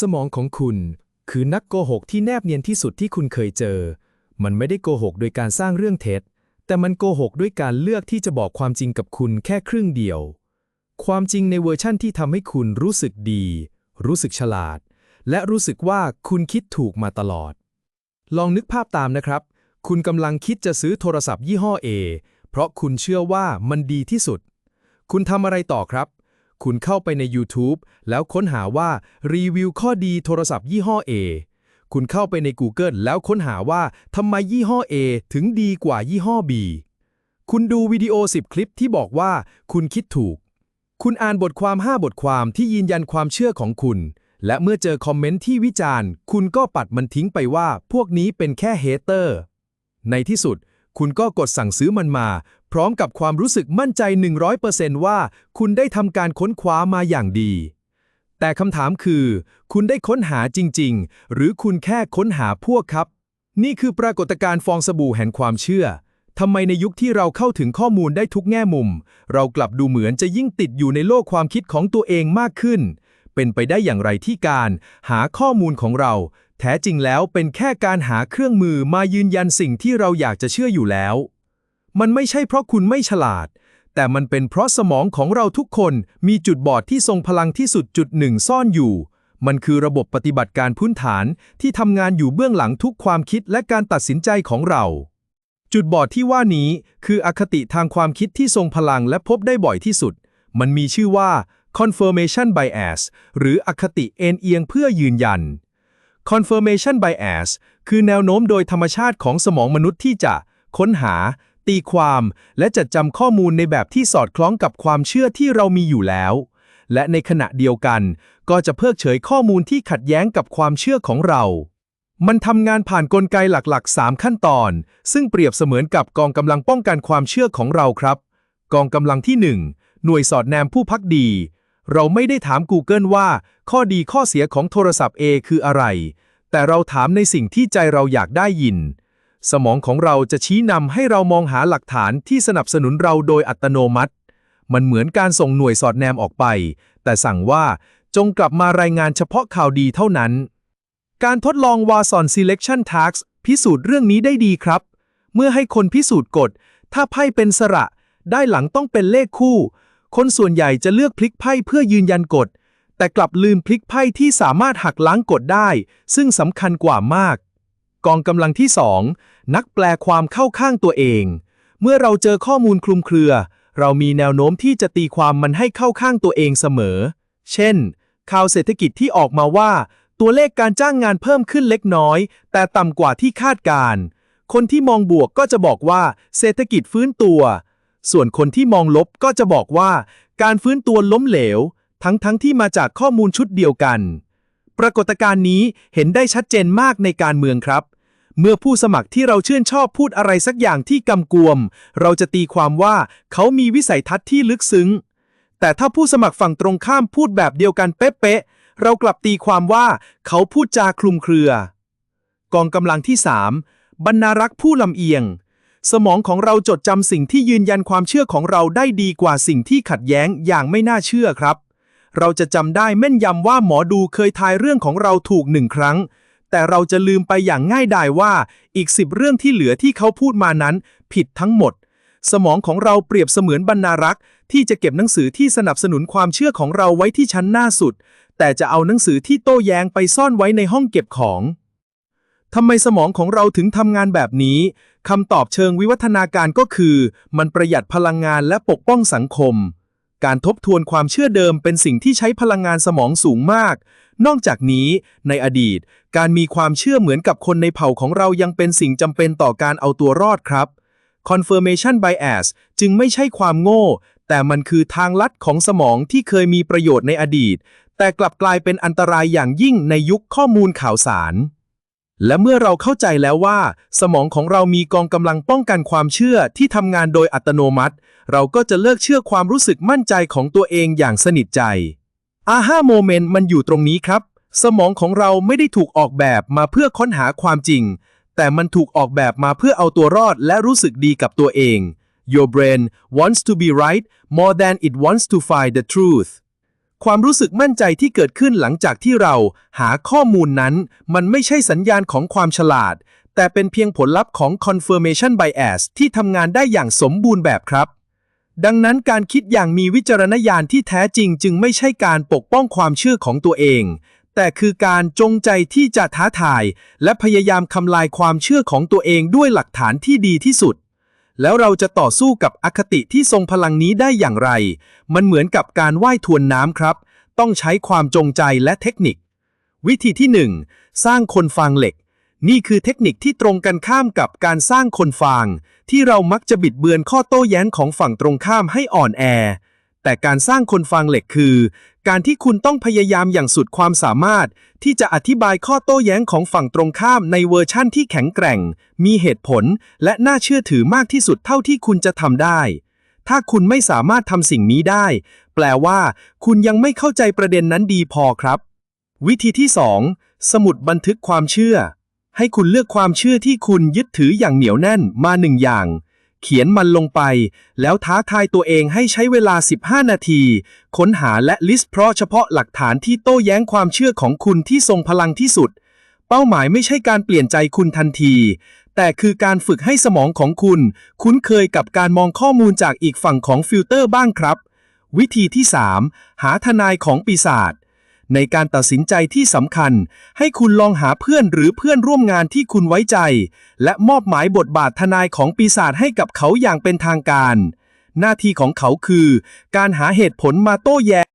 สมองของคุณ คือนักโกหกที่แนบเนียนที่สุดที่คุณเคยเจอ มันไม่ได้โกหกโดยการสร้างเรื่องเท็จ แต่มันโกหกด้วยการเลือกที่จะบอกความจริงกับคุณแค่ครึ่งเดียว ความจริงในเวอร์ชั่นที่ทำให้คุณรู้สึกดี รู้สึกฉลาด และรู้สึกว่าคุณคิดถูกมาตลอด ลองนึกภาพตามนะครับ คุณกำลังคิดจะซื้อโทรศัพท์ยี่ห้อ A เพราะคุณเชื่อว่ามันดีที่สุด คุณทำอะไรต่อครับ คุณเข้าไปใน YouTube แล้วค้นหาว่ารีวิวข้อดีโทรศัพท์ยี่ห้อ A คุณเข้าไปใน Google แล้วค้นหาว่าทำไมยี่ห้อ A ถึงดีกว่ายี่ห้อ B คุณดูวิดีโอ 10 คลิปที่บอกว่า คุณคิดถูก คุณอ่านบทความ 5 บทความที่ยืนยันความเชื่อของคุณ และเมื่อเจอคอมเมนต์ที่วิจารณ์ คุณก็ปัดมันทิ้งไปว่า พวกนี้เป็นแค่เฮเตอร์ ในที่สุด คุณก็กดสั่งซื้อมันมา พร้อมกับความรู้สึกมั่นใจ 100%ว่าคุณได้ทำการค้นคว้ามาอย่างดี แต่คำถามคือ คุณได้ค้นหาจริง ๆ หรือคุณแค่ค้นหาพวกครับ นี่คือปรากฏการณ์ฟองสบู่แห่งความเชื่อทำไมในยุคที่เราเข้าถึงข้อมูลได้ทุกแง่มุม เรากลับดูเหมือนจะยิ่งติดอยู่ในโลกความคิดของตัวเองมากขึ้น เป็นไปได้อย่างไรที่การ หาข้อมูลของเรา แท้จริงแล้วเป็นแค่การหาเครื่องมือมายืนยันสิ่งที่เราอยากจะเชื่ออยู่แล้ว มันไม่ใช่เพราะคุณไม่ฉลาด แต่มันเป็นเพราะสมองของเราทุกคนมีจุดบอดที่ทรงพลังที่สุดจุดหนึ่งซ่อนอยู่ มันคือระบบปฏิบัติการพื้นฐานที่ทำงานอยู่เบื้องหลังทุกความคิดและการตัดสินใจของเรา จุดบอดที่ว่านี้คืออคติทางความคิดที่ทรงพลังและพบได้บ่อยที่สุด มันมีชื่อว่า confirmation bias หรืออคติเอ็นเอียงเพื่อยืนยัน confirmation bias คือแนวโน้มโดยธรรมชาติของสมองมนุษย์ที่จะ ค้นหา ตีความ และจัดจำข้อมูลในแบบที่สอดคล้องกับความเชื่อที่เรามีอยู่แล้ว และในขณะเดียวกัน ก็จะเพิกเฉยข้อมูลที่ขัดแย้งกับความเชื่อของเรา มันทำงานผ่านนกลไกหลักๆ 3 ขั้นตอน ซึ่งเปรียบเสมือนกับกองกำลังป้องกันความเชื่อของเราครับ กองกำลังที่ 1 หน่วยสอดแนมผู้พักดี เราไม่ได้ถาม Google ว่า ข้อดีข้อเสียของโทรศัพท์ A คืออะไร แต่เราถามในสิ่งที่ใจเราอยากได้ยิน สมองของเราจะชี้นำให้เรามองหาหลักฐานที่สนับสนุนเราโดยอัตโนมัติ มันเหมือนการส่งหน่วยสอดแนมออกไป แต่สั่งว่าจงกลับมารายงานเฉพาะข่าวดีเท่านั้น การทดลอง Watson Selection Task พิสูจน์เรื่องนี้ได้ดีครับ เมื่อให้คนพิสูจน์กฎ ถ้าไพ่เป็นสระ ได้หลังต้องเป็นเลขคู่ คนส่วนใหญ่จะเลือกพลิกไพ่เพื่อยืนยันกฎ แต่กลับลืมพลิกไพ่ที่สามารถหักล้างกฎได้ ซึ่งสำคัญกว่ามาก กองกำลังที่2นักแปลความเข้าข้างตัวเอง เมื่อเราเจอข้อมูลคลุมเครือ เรามีแนวโน้มที่จะตีความมันให้เข้าข้างตัวเองเสมอ เช่น ข่าวเศรษฐกิจที่ออกมาว่า ตัวเลขการจ้างงานเพิ่มขึ้นเล็กน้อย แต่ต่ำกว่าที่คาดการณ์คนที่มองบวกก็จะบอกว่า เศรษฐกิจฟื้นตัว ส่วนคนที่มองลบก็จะบอกว่า การฟื้นตัวล้มเหลว ทั้งๆทที่มาจากข้อมูลชุดเดียวกัน ปรากฏการณ์นี้เห็นได้ชัดเจนมากในการเมืองครับ เมื่อผู้สมัครที่เราชื่นชอบพูดอะไรสักอย่างที่กำกวม เราจะตีความว่าเขามีวิสัยทัศน์ที่ลึกซึ้ง แต่ถ้าผู้สมัครฝั่งตรงข้ามพูดแบบเดียวกันเป๊ะๆเรากลับตีความว่าเขาพูดจาคลุมเครือ กองกำลังที่ 3 บรรณารักษ์ผู้ลำเอียง สมองของเราจดจำสิ่งที่ยืนยันความเชื่อของเราได้ดีกว่าสิ่งที่ขัดแย้งอย่างไม่น่าเชื่อครับ เราจะจำได้แม่นยำว่าหมอดูเคยทายเรื่องของเราถูกหนึ่งครั้ง แต่เราจะลืมไปอย่างง่ายดายว่าอีกสิบเรื่องที่เหลือที่เขาพูดมานั้น ผิดทั้งหมด สมองของเราเปรียบเสมือนบรรณารักษ์ที่จะเก็บหนังสือที่สนับสนุนความเชื่อของเราไว้ที่ชั้นหน้าสุด แต่จะเอาหนังสือที่โต้แย้งไปซ่อนไว้ในห้องเก็บของ ทำไมสมองของเราถึงทำงานแบบนี้คำตอบเชิงวิวัฒนาการก็คือ มันประหยัดพลังงานและปกป้องสังคม การทบทวนความเชื่อเดิมเป็นสิ่งที่ใช้พลังงานสมองสูงมาก นอกจากนี้ ในอดีต การมีความเชื่อเหมือนกับคนในเผ่าของเรายังเป็นสิ่งจำเป็นต่อการเอาตัวรอดครับ confirmation bias จึงไม่ใช่ความโง่ แต่มันคือทางลัดของสมองที่เคยมีประโยชน์ในอดีต แต่กลับกลายเป็นอันตรายอย่างยิ่งในยุคข้อมูลข่าวสาร และเมื่อเราเข้าใจแล้วว่า สมองของเรามีกองกำลังป้องกันความเชื่อที่ทำงานโดยอัตโนมัติ เราก็จะเลิกเชื่อความรู้สึกมั่นใจของตัวเองอย่างสนิทใจอาห้าโมเมนต์มันอยู่ตรงนี้ครับ สมองของเราไม่ได้ถูกออกแบบมาเพื่อค้นหาความจริง แต่มันถูกออกแบบมาเพื่อเอาตัวรอดและรู้สึกดีกับตัวเอง Your brain wants to be right more than it wants to find the truth ความรู้สึกมั่นใจที่เกิดขึ้นหลังจากที่เราหาข้อมูลนั้น มันไม่ใช่สัญญาณของความฉลาด แต่เป็นเพียงผลลัพธ์ของ confirmation bias ที่ทำงานได้อย่างสมบูรณ์แบบครับ ดังนั้นการคิดอย่างมีวิจารณญาณที่แท้จริงจึงไม่ใช่การปกป้องความเชื่อของตัวเอง แต่คือการจงใจที่จะท้าทาย และพยายามทำลายความเชื่อของตัวเองด้วยหลักฐานที่ดีที่สุด แล้วเราจะต่อสู้กับอคติที่ทรงพลังนี้ได้อย่างไร มันเหมือนกับการว่ายทวนน้ำครับ ต้องใช้ความจงใจและเทคนิค วิธีที่ 1 สร้างคนฟางเหล็ก นี่คือเทคนิคที่ตรงกันข้ามกับการสร้างคนฟาง ที่เรามักจะบิดเบือนข้อโต้แย้งของฝั่งตรงข้ามให้อ่อนแอ แต่การสร้างคนฟางเหล็กคือ การที่คุณต้องพยายามอย่างสุดความสามารถ ที่จะอธิบายข้อโต้แย้งของฝั่งตรงข้ามในเวอร์ชั่นที่แข็งแกร่ง มีเหตุผล และน่าเชื่อถือมากที่สุดเท่าที่คุณจะทำได้ ถ้าคุณไม่สามารถทำสิ่งนี้ได้ แปลว่า คุณยังไม่เข้าใจประเด็นนั้นดีพอครับ วิธีที่ 2 สมุดบันทึกความเชื่อ ให้คุณเลือกความเชื่อที่คุณยึดถืออย่างเหนียวแน่นมาหนึ่งอย่าง เขียนมันลงไป แล้วท้าทายตัวเองให้ใช้เวลา 15 นาที ค้นหาและลิสต์เพราะเฉพาะหลักฐานที่โต้แย้งความเชื่อของคุณที่ทรงพลังที่สุด เป้าหมายไม่ใช่การเปลี่ยนใจคุณทันที แต่คือการฝึกให้สมองของคุณ คุ้นเคยกับการมองข้อมูลจากอีกฝั่งของฟิลเตอร์บ้างครับ วิธีที่ 3 หาทนายของปีศาจ ในการตัดสินใจที่สำคัญ ให้คุณลองหาเพื่อนหรือเพื่อนร่วมงานที่คุณไว้ใจ และมอบหมายบทบาททนายของปีศาจให้กับเขาอย่างเป็นทางการ หน้าที่ของเขาคือ การหาเหตุผลมาโต้แย้ง